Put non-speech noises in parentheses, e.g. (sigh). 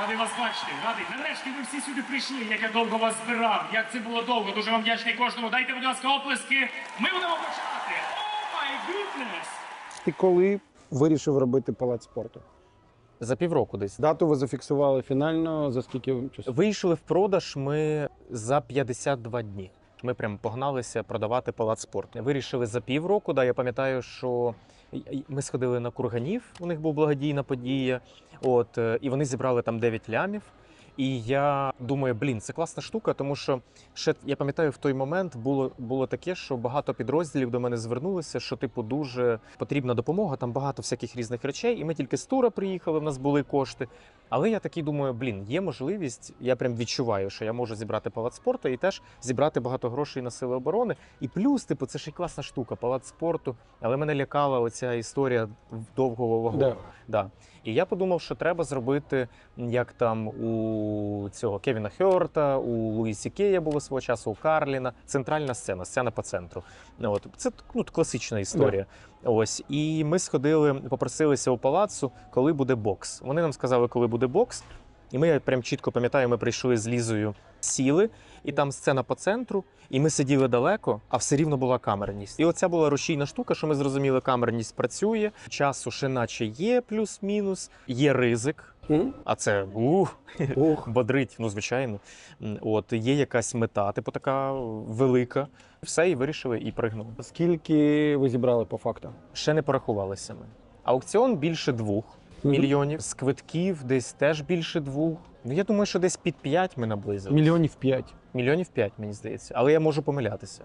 Радий вас бачити, радий. Нарешті ви всі сюди прийшли. Як я довго вас збирав. Як це було довго. Дуже вам вдячний кожному. Дайте, будь ласка, оплески. Ми будемо починати. О май гуднес! Ти коли вирішив робити палац спорту? За півроку десь. Дату ви зафіксували фінально за скільки часу? Вийшли в продаж ми за 52 дні. Ми прям погналися продавати палац спорту. Вирішили за півроку. Да, я пам'ятаю, що ми сходили на курганів. У них був благодійна подія. От е, і вони зібрали там 9 лямів. І я думаю, блін, це класна штука, тому що ще я пам'ятаю, в той момент було, було таке, що багато підрозділів до мене звернулися, що типу дуже потрібна допомога. Там багато всяких різних речей. І ми тільки з тура приїхали. В нас були кошти. Але я такий думаю, блін, є можливість. Я прям відчуваю, що я можу зібрати палац спорту і теж зібрати багато грошей на сили оборони. І плюс, типу, це ж і класна штука, палац спорту. Але мене лякала оця історія довгого вагону. Да. Да. І я подумав, що треба зробити, як там у цього Кевіна Хьорта, у Луїсі Кея було свого часу, у Карліна. Центральна сцена, сцена по центру. От це ну, класична історія. Ось і ми сходили, попросилися у палацу, коли буде бокс. Вони нам сказали, коли буде бокс. І ми я прям чітко пам'ятаю, ми прийшли з Лізою, сіли, і там сцена по центру, і ми сиділи далеко, а все рівно була камерність. І оця була рушійна штука, що ми зрозуміли, камерність працює, часу ще наче є плюс-мінус, є ризик. А це ух, Ох. (laughs) бодрить, ну звичайно. От є якась мета, типу така велика. Все, і вирішили, і пригнули. Скільки ви зібрали по факту? Ще не порахувалися ми. Аукціон більше двох мільйонів. З квитків десь теж більше двох. Ну я думаю, що десь під п'ять ми наблизили. Мільйонів п'ять. Мільйонів п'ять, мені здається. Але я можу помилятися.